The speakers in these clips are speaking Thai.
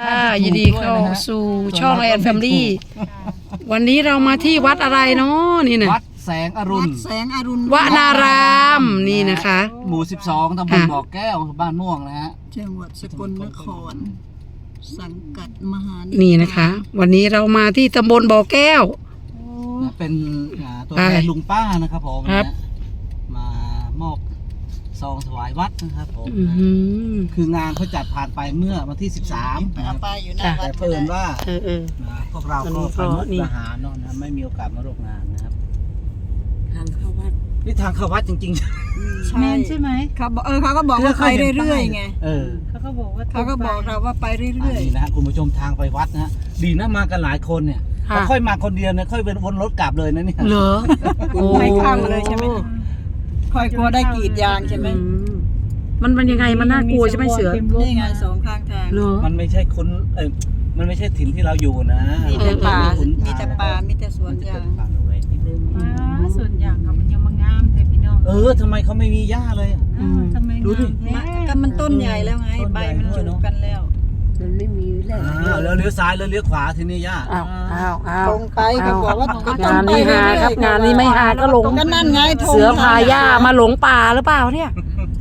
ค่ะยินดีเข้าสู่ช่องแอนแฟมลี่วันนี้เรามาที่วัดอะไรเนาะนี่นะวัดแสงอรุวัณดแสงอรุณวนารามนี่นะคะ หมู่ 12ตำบลค่ะบ่อแก้วบ้านม่วงนะฮะจังหวัดสกลนคร สังกัดมหานี่นะคะ วันนี้เรามาที่ตำบลบ่อแก้วนะเป็นอ่าตัวไปแทนลุงป้านะครับผมครับนะมามอบ ซองถวายวัดนะครับผมอื้อนะหือคืองานเขาจัดผ่านไปเมื่อวันที่ 13ไปนะคเอารับปลาอยู่หน้าค่ะวัแต่ดเพิ่นว่าเออเออนะพวกเราอันนี้ก็ก็ไปมุกนี่ทหารเนาะนะไม่มีโอกาสมาร่วมงานนะครับทางเข้าวัดนี่ทางเข้าวัดจริงใช่แมนใช่ไหมเขาบอกเออเขาก็บอกว่าไปเรื่อยๆไงๆเออ เขาก็บอกว่าเขาก็บอกเราว่าไปอันเรื่อย นี้นะคุณผู้ชมทางไปวัดนะฮะดีนะมากันหลายคนเนี่ยค่ะถ้าค่อยมาคนเดียวเนี่ยค่อยเป็นวนรถกลับเลยนะเนี่ยเหรอโอ้ๆไม่ข้ามเลยใช่ไหม คอยกลัวได้กรีดยางใช่ไหมอืมมันมันยังไงมันน่ากลัวใช่ไหมเสือนี่ไงสองข้างทาง เหรอ มันไม่ใช่คนเออมันไม่ใช่ถิ่นที่เราอยู่นะมีแต่ป่าเรคุ้นมีแต่ป่า มีแต่สวนยางป่าเอาไว้นิดนึงว้าส่วนอย่างเขามันยังมางามแต่พี่น้องเออทำไมเขาไม่มีหญ้าเลยอะอ้าวทำไมดูดิ งามแท้ก็มันต้นใหญ่แล้วไงต้นใบใหญ่มันด้วยจุเนอะกันแล้วมันไม่มี แล้วอ้าวแล้วเลี้ยวซ้ายแล้วเลี้ยวขวาทีนี้หญ้าอ้าวอ้าวอ้าวตรงไปเขาบอกว่าก็ต้งานไปนี้หาเอยๆครับ งานนี้ไม่หาก็หลง ก็นั่นไงธงเสือพาย่ามาหลงป่าหรือเปล่าเนี่ย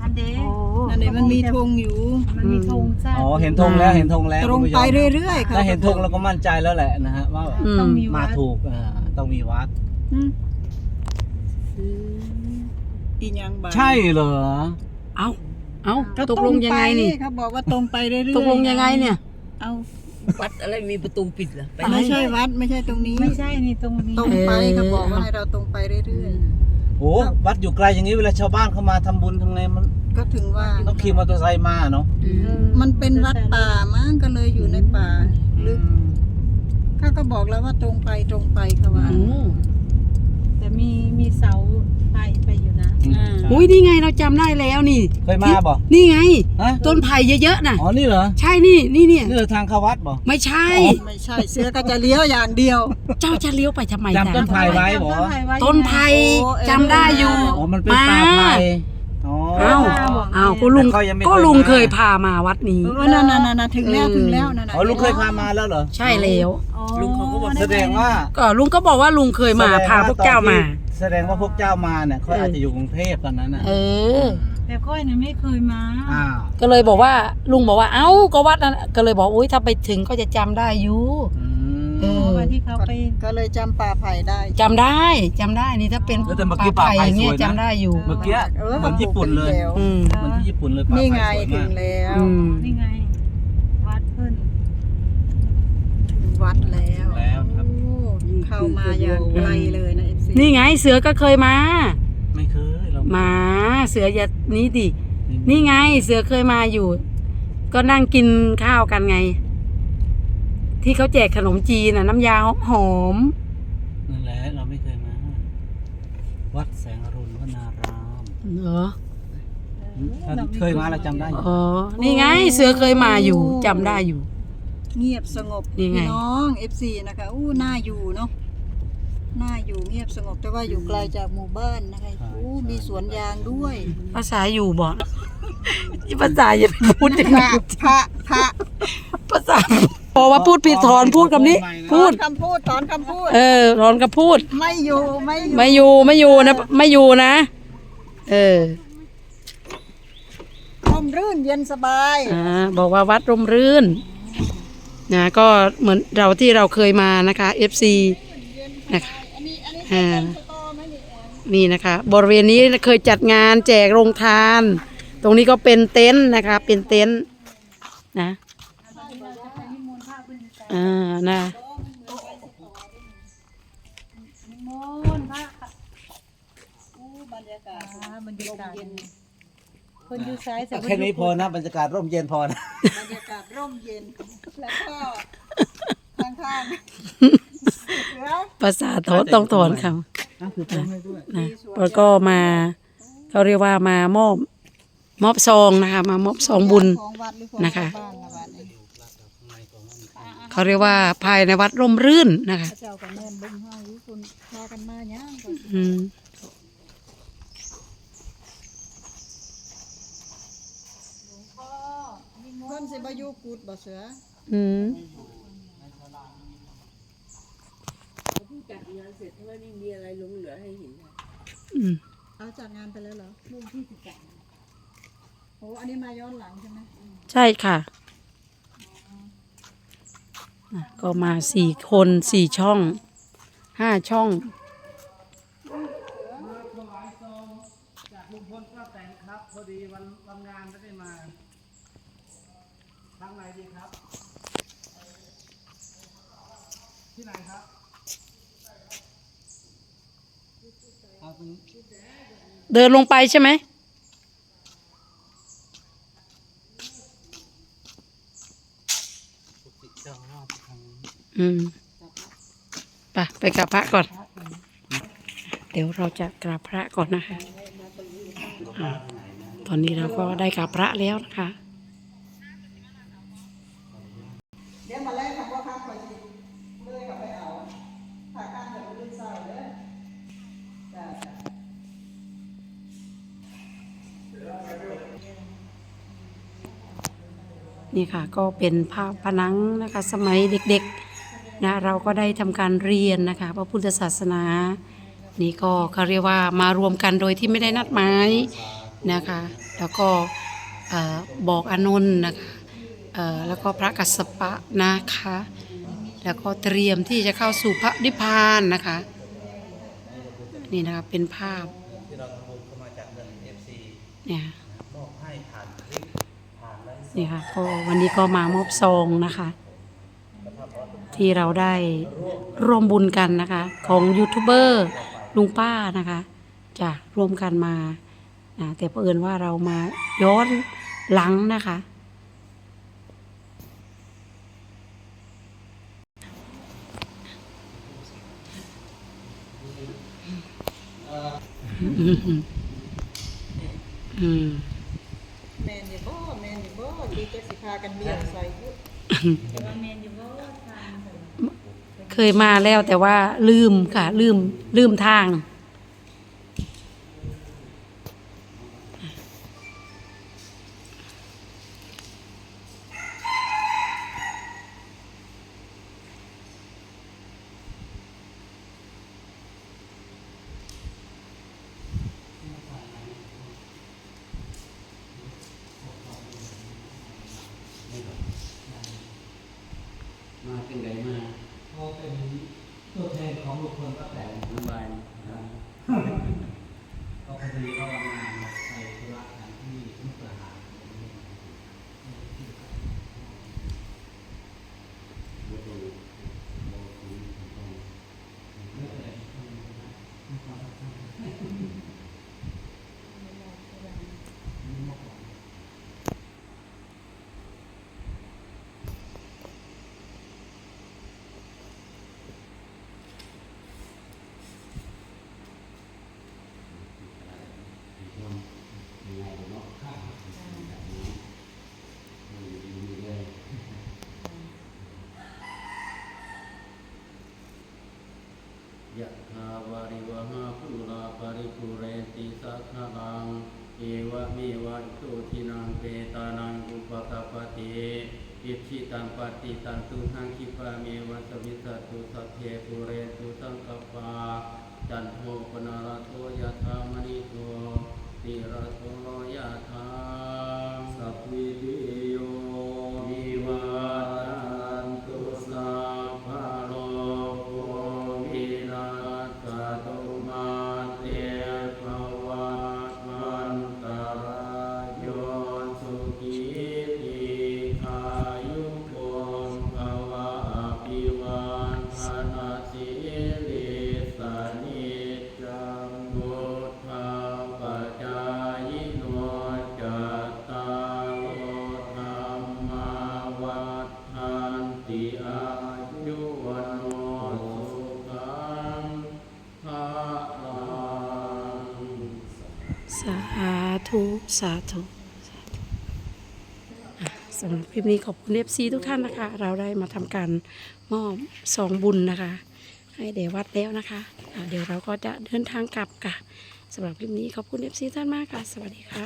อันเดโอ้นั่นเองมันมีธงอยู่ มันมีธงจ้าอ๋อเห็นธงแล้วเห็นธงแล้วตรงคุณผู้ชไปมเรื่อยๆค่ะถ้าเห็นธงเราก็มั่นใจแล้วแหละนะฮะว่าอืต้องมมีมาวัดถูกอ่าต้องมีวัด อืมอีหยังบ้างใช่เหรอเอ้าเอ้าก็ตกลงยังไงนี่เขาบอกว่าตรงไปเรื่อยๆตกลงยังไงเนี่ย เอา วัดอะไรมีประตูปิดเหรอไปไม่ใช่วัดไม่ใช่ตรงนี้ ไม่ใช่นี่ตรงนี้ ตรงไปเออเขาบอกว่าให้เราตรงไปเรื่อยโอ้วัดอยู่ไกลอย่างนี้เวลาชาวบ้านเขามาทำบุญทำไงมันๆก็ถึงว่าต้องขี่มอเตอร์ไซค์มาเนาะอืมมันเป็นวัดป่ามั้งก็เลยอยู่ในป่าลึกเขาก็บอกแล้วว่าตรงไปตรงไปเขาว่าอืม แต่มีมีเสาไฟไปอยู่นะ อืม อ่าใช่อุ้ยนี่ไงเราจำได้แล้วนี่เคยมาบ่นี่ไง ฮะต้นไผ่เยอะๆน่ะ อ๋อนี่เหรอใช่นี่นี่เนี่ยนี่เหรอทางเข้าวัดบ่ ไม่ใช่ ไม่ใช่เสือก็จะเลี้ยวอย่างเดียวเจ้าจะเลี้ยวไปทำไมจำต้นไผ่ ไว้บ่ต้นไผ่โอ้เออจำได้อยู่อ๋อมันเป็นป่าไผ่ อ๋อ เอ้าเอ้าก็ลุงแต่เขายังไม่ก็ลุงเคยมาเคยพามาวัดนี้เออนั่นๆๆๆถึงแล้วถึงแล้วนั่นๆอ๋อลุงเคยพามาแล้วเหรอ ใช่แล้วลุงเขาก็บอกแสดงว่าก็ลุงก็บอกว่าลุงเคยมาแสดงพาพวกเจ้ามา แสดงว่าพวกเจ้ามาเนี่ยเขาเออออาจจะอยู่กรุงเทพตอนนั้นน่ะเออ แต่ก้อยเนี่ยไม่เคยมาอ่าก็เลยบอกว่าลุงบอกว่าเอ้าก็วัดนั้นก็เลยบอกอุ้ยถ้าไปถึงก็จะจำได้อยู่ อืมเออวัน ที่เขาไปก็เลยจำป่าไผ่ได้ จำได้จำได้นี่ถ้าเป็นเออแต่เมื่อกี้ป่าไผ่ไผ่อย่างสเงี้ยวยนะ จำได้อยู่ เมื่อกี้เออเหมือนญี่ปุ่นเลยขาปกกัอืมเหมือนที่ญี่ปุ่นเลยป่านี่ไงไผ่สวยถึมางกแล้ว อืมนี่ไง วัดเพิ่นถึงวัดแล้วแล้วครับ โอ้เข้ามาอย่างไกลเลยนะเอฟซีนี่ไงเสือก็เคยมา ไม่เคยเรามา เสืออย่านี้ดิ นี่ไงเสือเคยมาอยู่ ก็นั่งกินข้าวกันไง ที่เขาแจกขนมจีนน่ะ น้ำยาหอมนั่นแหละเราไม่เคยมา วัดแสงอรุณวนารามๆเหรอถ้าเคยมาเราจำได้อยู่อ๋อ นี่ไง เสือเคยมาอยู่จำได้อยู่ เงียบสงบนี่ไง พี่น้องเอฟซีนะคะอู้น่าอยู่เนาะน่าอยู่เงียบสงบแต่ว่าอยู่ไกลจากหมู่บ้านนะคะอู้มีสวนยางด้วยภาษาอยู่บอกนี่ภาษาอย่าไปพูดอย่างพนี้ระพระพระ ภาษา บอกว่าพูดผิดถอนพูดคำนี้ พูด ถอนคำพูดถอนคำพูด เออถอนก็พูด ไม่อยู่ไม่อยู่ไม่อยู่ไม่อยู่นะไม่อยู่นะ เออร่มรื่นเย็นสบายอ่าบอกว่าวัดร่มรื่นนะก็เหมือนเราที่เราเคยมานะคะ FC นะคะอ่านี่นะคะ บริเวณนี้เคยจัดงานแจกโรงทาน ตรงนี้ก็เป็นเต็นท์นะคะ เป็นเต็นท์นะ อ่านะบรรยากาศคนอยู่ซ้ายแต่แค่นี้พอนะบรรยากาศร่มเย็นพอนะบรรยากาศร่มเย็น แล้วก็ข้างๆเสือภาษาโทษต้องถอนคำอะคือพร้อมให้ด้วยนะแล้วก็มาเขาเรียกว่ามามอบมอบซองนะคะ มามอบซองบุญของวัดหรือของนะคะ บ้านละบ้านนี้ เขาเรียกว่าภายในวัดร่มรื่นนะคะพระเจ้ากับแม่นเบิ่งเฮาอยู่คนพากันมาย่างก่อนอืมเพิ่นสิบ่อยู่กุดบ่เสืออืมจัดงานเสร็จถ้าว่านี่มีอะไรหลงเหลือให้เห็นค่ะอืมเอาจัดงานไปแล้วเหรอเรื่องที่สิบสามโอ้อันนี้มาย้อนหลังใช่ไหมใช่ค่ะอะ ก็มาสี่คนสี่ช่องห้าช่องจากลุงพลป้าแตนครับ พอดีวันวันงานไม่ได้มาทางไหนดีครับ ที่ไหนครับเอาตรงเดินลงไปใช่ไหม กุฏิเจ้าอาวาสทางนี้ อืมไปไปกราบพระก่อน เดี๋ยวเราจะกราบพระก่อนนะคะอ่าตอนนี้เราก็ได้กราบพระแล้วนะคะเดี๋ยวมาแรกคำว่าพักคอยสิเลยกลับไปเอาถ้าการจะรุ่นเศร้าเด้อจ้าจ้านี่ค่ะก็เป็นภาพผนังนะคะ สมัยเด็กๆ นะเราก็ได้ทำการเรียนนะคะพระพุทธศาสนา นี่ก็เขาเรียกว่ามารวมกันโดยที่ไม่ได้นัดหมายนะคะ แล้วก็เอ่อบอกอานนท์นะคะเอ่อแล้วก็พระกัสสปะนะคะ แล้วก็เตรียมที่จะเข้าสู่พระนิพพานนะคะ นี่นะคะเป็นภาพที่เราทำบุญเข้ามาจากเรื่องเอฟซีเนี่ยมอบให้ผ่านคลิปผ่านไลฟ์สดนี่ค่ะก็วันนี้ก็มามอบซองนะคะ ที่เราได้ร่วมบุญกันนะคะ ของยูทูบเบอร์ลุงป้านะคะจะร่วมกันมาแต่เผอิญว่าเรามาย้อนหลังนะคะ อืมแมนอยู่บ่แมนอยู่บ่ดีจะสิพากันเบียดใส่พุแต่ว่าแมนอยู่ว่าทาง เคยมาแล้วแต่ว่าลืมค่ะ ลืมลืมทาง มาเป็นไง Okay. ติสัทธาลังเอวะเมวะอิโตทินังเปตานังอุปตปปติอิชิตังปฏิตังตุหังคิปะเมวัสวิสตุสัพเพปุเรตุสังกปปาจันโทปนารโทยะธามณิโตติระโทยะธาสัพพิ สาธุสาธุสำหรับคลิปนี้ขอบคุณเอฟซีทุกท่านนะคะ เราได้มาทำการมอบสองบุญนะคะ ให้เดวัดแล้วนะคะะเดี๋ยวเราก็จะเดินทางกลับค่ะสำหรับคลิปนี้ขอบคุณเอฟซีท่านมากค่ะ สวัสดีค่ะ